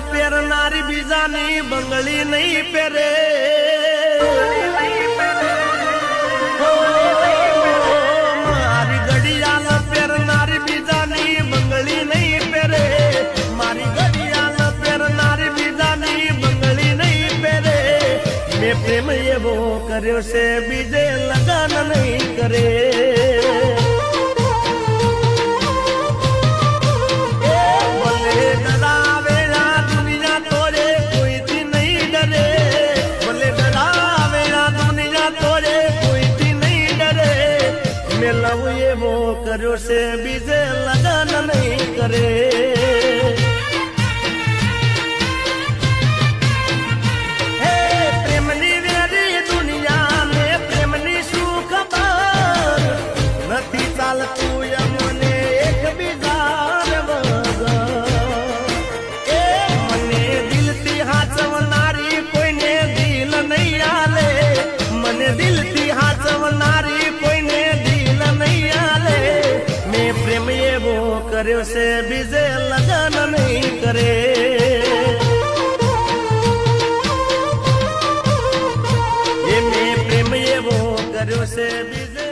પહેરનારી બીજાની બંગડી નહીં પહેરે. મારી ઘડિયાળ પહેરનારી બીજાની બંગડી નહીં પહેરે. મારી ઘડિયાળ પહેરનારી બીજાની બંગડી નહીં પહેરે. મેં પ્રેમ એવો કર્યો છે, બીજે લગન નહીં કરે. કર્યો છે બીજે લગન નહીં કરે. દુનિયા ને પ્રેમની શું ખબર? નથી ચાલતું કર્યો છે બીજે લગન નહીં કરે. એ મેં પ્રેમ એવો કર્યો છે બીજે